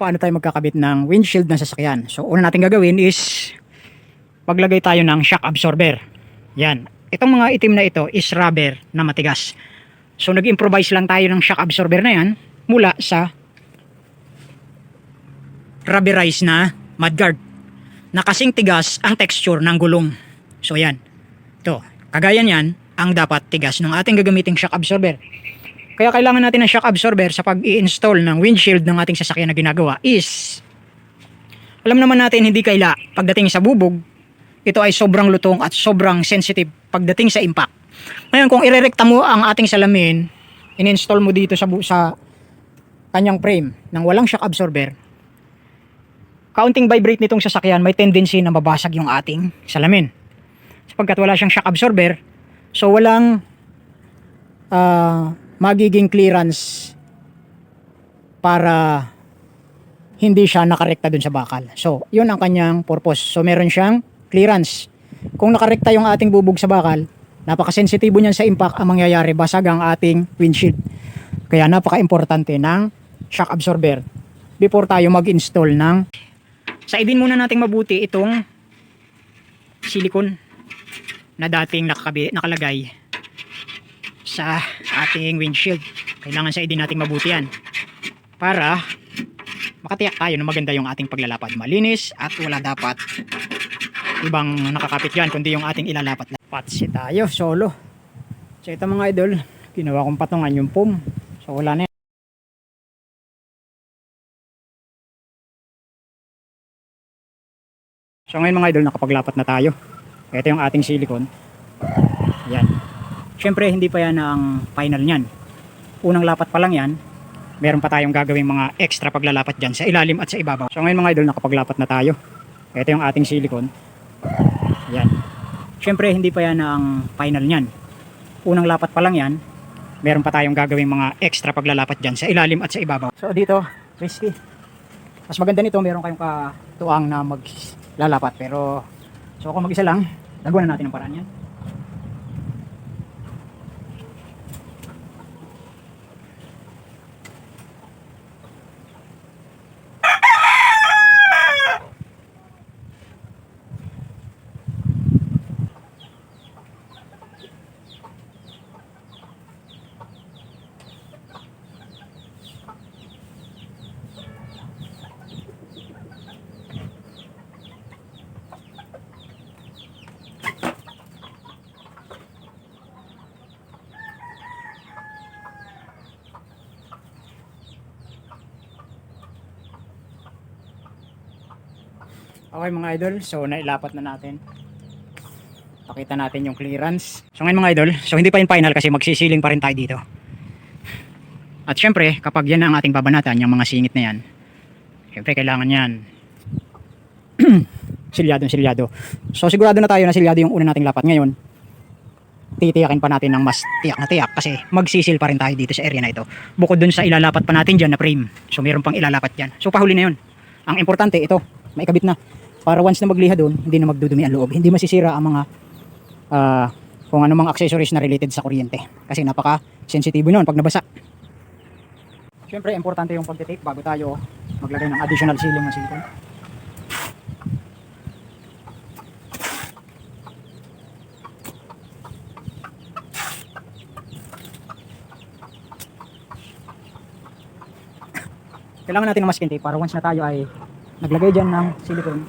paano tayo magkakabit ng windshield ng sasakyan. So, una natin gagawin is maglagay tayo ng shock absorber. Yan. Itong mga itim na ito is rubber na matigas. So, nag-improvise lang tayo ng shock absorber na yan mula sa rubberized na mudguard na kasing tigas ang texture ng gulong. So, yan. Ito. Kagaya niyan, ang dapat tigas ng ating gagamiting shock absorber. Kaya kailangan natin ng shock absorber sa pag-i-install ng windshield ng ating sasakyan na ginagawa is alam naman natin hindi kaila pagdating sa bubog ito ay sobrang lutong at sobrang sensitive pagdating sa impact. Ngayon kung irerekta mo ang ating salamin, in-install mo dito sa sa kanyang frame nang walang shock absorber, kaunting vibrate nitong sasakyan may tendency na mabasag yung ating salamin. Sapagkat wala siyang shock absorber, so walang ah, magiging clearance para hindi siya nakarekta dun sa bakal. So, yun ang kanyang purpose. So, meron siyang clearance. Kung nakarekta yung ating bubog sa bakal, napakasensitibo niyan sa impact ang mangyayari, basag ang ating windshield. Kaya napaka-importante ng shock absorber before tayo mag-install ng saidin muna nating mabuti itong silicone na dating nakalagay sa ating windshield. Kailangan sa idin nating mabuti yan. Para makatiyak tayo na maganda yung ating paglalapad. Malinis at wala dapat ibang nakakapit yan kundi yung ating ilalapat. Patsi tayo, solo. So ito mga idol, ginawa kong patungan yung foam. So wala na yan. So ngayon mga idol, nakapaglapat na tayo. Ito yung ating silicone. Yan. Siyempre, hindi pa yan ang final niyan. Unang lapat pa lang yan. Meron pa tayong gagawing mga extra paglalapat dyan sa ilalim at sa ibabaw. So ngayon mga idol, nakapaglapat na tayo. Ito yung ating silicone. Yan. Siyempre, hindi pa yan ang final niyan. Unang lapat pa lang yan. Meron pa tayong gagawing mga extra paglalapat dyan sa ilalim at sa ibabaw. So dito, risky. Mas maganda nito, meron kayong katuang na maglalapat. Pero, so kung mag-isa lang, nagawa na natin ang paraan yan. Okay mga idol, so nailapat na natin. Pakita natin yung clearance. So ngayon mga idol, so hindi pa yung final kasi magsisiling pa rin tayo dito. At syempre, kapag yan ang ating babanatan, yung mga singit na yan, syempre kailangan yan silyado silyado. So sigurado na tayo na silyado yung una nating lapat ngayon. Titiyakin pa natin ng mas tiyak na tiyak kasi magsisil pa rin tayo dito sa area na ito. Bukod dun sa ilalapat pa natin dyan na frame. So meron pang ilalapat dyan. So pahuli na yun. Ang importante ito, maikabit na. Para once na magliha doon, hindi na magdudumi ang loob. Hindi masisira ang mga ah, kung ano mga accessories na related sa kuryente. Kasi napaka sensitibo nun pag nabasa. Siyempre, importante yung pagtitape bago tayo maglagay ng additional sealing ng silicone. Kailangan natin ng masking tape para once na tayo ay naglagay dyan ng silicone,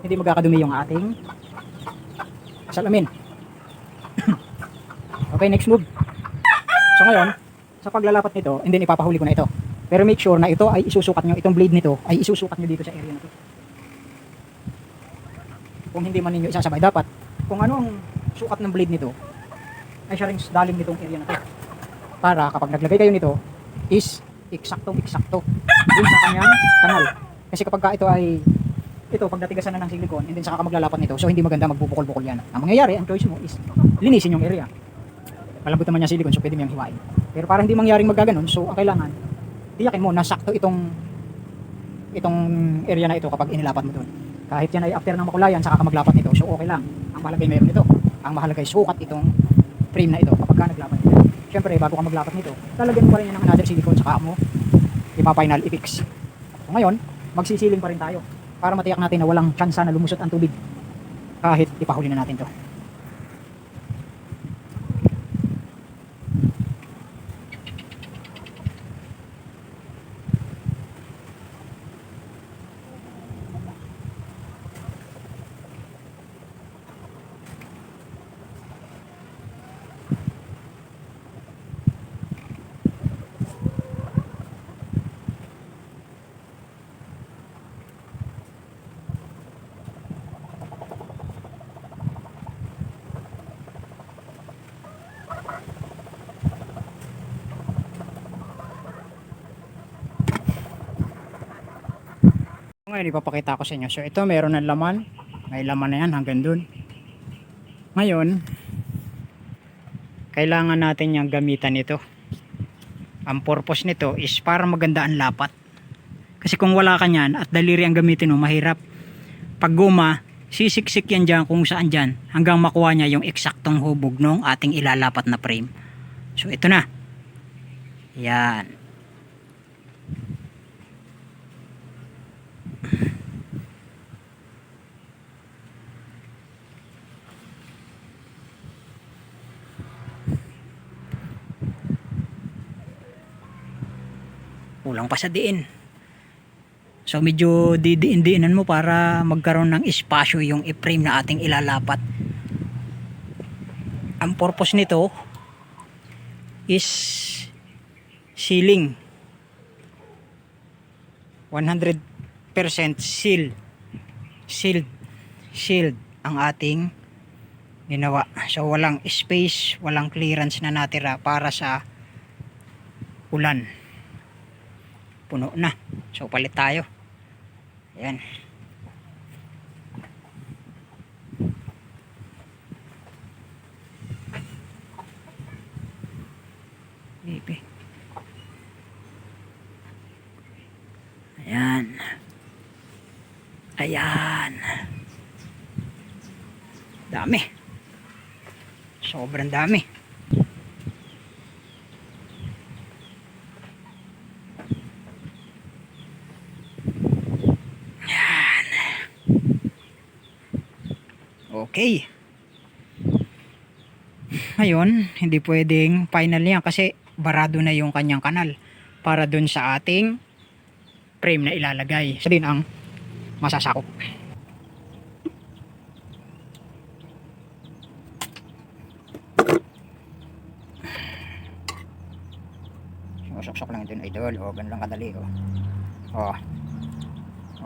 hindi magkakadumi yung ating salamin. okay, next move. So ngayon, sa paglalapat nito, and then ipapahuli ko na ito. Pero make sure na ito ay isusukat nyo, itong blade nito ay isusukat nyo dito sa area na to. Kung hindi man ninyo isasabay, dapat kung ano ang sukat ng blade nito, ay siya rin dalim nitong area na to. Para kapag naglagay kayo nito, is eksaktong eksakto dun sa kanyang kanal. Kasi kapag ka ito ay ito pag natigasan na ng silicone and then saka ka maglalapat nito so hindi maganda magbubukol-bukol yan. Ang mangyayari ang choice mo is linisin yung area. Malambot naman yung silicone so pwede mo yung hiwain. Pero para hindi mangyaring magkaganon so ang kailangan tiyakin mo na sakto itong itong area na ito kapag inilapat mo doon kahit yan ay after ng makulayan saka ka maglapat nito so okay lang. Ang mahalaga meron ito ang mahalaga ay sukat itong frame na ito kapag ka naglapat nito. Syempre bago ka maglapat nito lalagyan mo pa rin yan ng another silicone saka mo ipa-final i-fix. So ngayon, magsisiling pa rin tayo para matiyak natin na walang tsansa na lumusot ang tubig kahit ipahuli na natin to. Ngayon ipapakita ko sa inyo. So ito meron ng laman. May laman na yan hanggang dun. Ngayon, kailangan natin yung gamitan ito. Ang purpose nito is para maganda ang lapat. Kasi kung wala ka niyan at daliri ang gamitin mo, mahirap. Pag guma, sisiksik yan dyan kung saan dyan hanggang makuha niya yung eksaktong hubog ng ating ilalapat na frame. So ito na. Yan. Kulang pa sa diin. So medyo didiin-diinan mo para magkaroon ng espasyo yung i-frame na ating ilalapat. Ang purpose nito is sealing. 100% seal. Sealed. Sealed ang ating ginawa. So walang space, walang clearance na natira para sa ulan puno na. So palit tayo. Ayan. Baby. Ayan. Ayan. Dami. Sobrang dami. Okay. Ngayon, hindi pwedeng final yan kasi barado na yung kanyang kanal para dun sa ating frame na ilalagay. Sa din ang masasakop. Susuksok lang din idol. O, ganun lang kadali. O. O.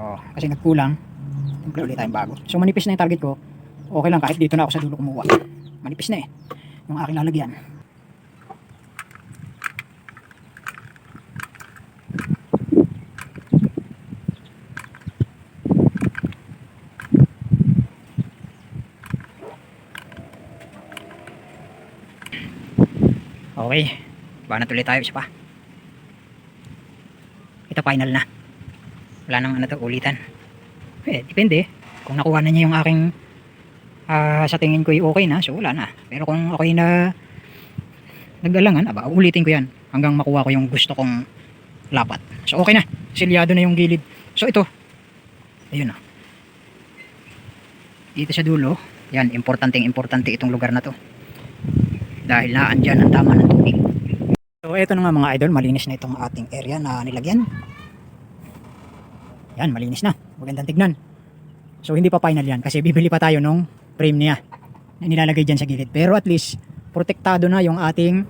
O. Kasi nagkulang. Simple ulit tayong bago. So manipis na yung target ko. Okay lang kahit dito na ako sa dulo kumuha. Manipis na eh. Yung aking lalagyan. Okay. Banat ulit tayo isa pa. Ito final na. Wala nang ano to ulitan. Eh, depende. Kung nakuha na niya yung aking ah, sa tingin ko ay okay na, so wala na. Pero kung okay na nag-alangan, aba, ulitin ko yan hanggang makuha ko yung gusto kong lapat. So okay na. Silyado na yung gilid. So ito. Ayun na. Dito sa dulo, yan, importanteng importante itong lugar na to. Dahil naandyan ang tama ng tubig. So ito na nga mga idol, malinis na itong ating area na nilagyan. Yan, malinis na. Magandang tignan. So hindi pa final yan kasi bibili pa tayo nung frame niya na nilalagay dyan sa gilid. Pero at least, protektado na yung ating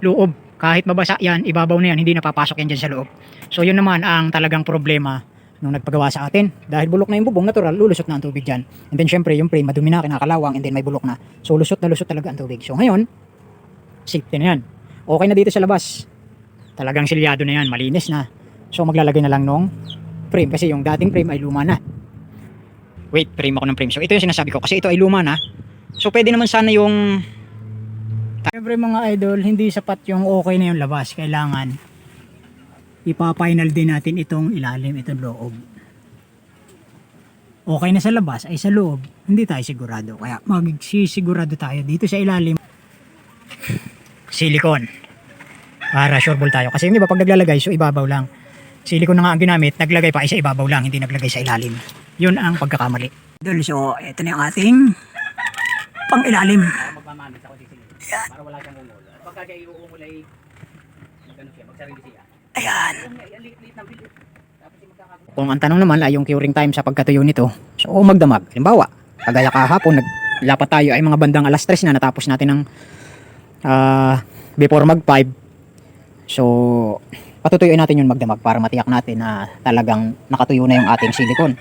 loob. Kahit mabasa yan, ibabaw na yan, hindi napapasok yan dyan sa loob. So yun naman ang talagang problema nung nagpagawa sa atin. Dahil bulok na yung bubong, natural, lulusot na ang tubig dyan. And then syempre, yung frame, madumi na, kinakalawang, and then may bulok na. So lusot na lusot talaga ang tubig. So ngayon, safety na yan. Okay na dito sa labas. Talagang silyado na yan, malinis na. So maglalagay na lang nung frame kasi yung dating frame ay luma na. Wait, frame ako ng frame. So ito yung sinasabi ko kasi ito ay luma na. So pwede naman sana yung Siyempre mga idol, hindi sapat yung okay na yung labas. Kailangan ipa-final din natin itong ilalim, itong loob. Okay na sa labas ay sa loob, hindi tayo sigurado. Kaya magsisigurado tayo dito sa ilalim. Silicone. Para sure ball tayo. Kasi yung iba pag naglalagay, so ibabaw lang. silikon na nga ang ginamit, naglagay pa ay sa ibabaw lang, hindi naglagay sa ilalim. Yun ang pagkakamali. Idol, so ito na yung ating pang ilalim. magmamamit ako dito. Para wala siyang ungol. Pagka siya iuungol ay magano siya, magsarili siya. Ayan. Kung ang tanong naman ay yung curing time sa pagkatuyo nito, so magdamag. Halimbawa, kagaya kahapon, naglapat tayo ay mga bandang alas 3 na natapos natin ng ah, before mag 5. So, patutuyuin natin yung magdamag para matiyak natin na talagang nakatuyo na yung ating silicone.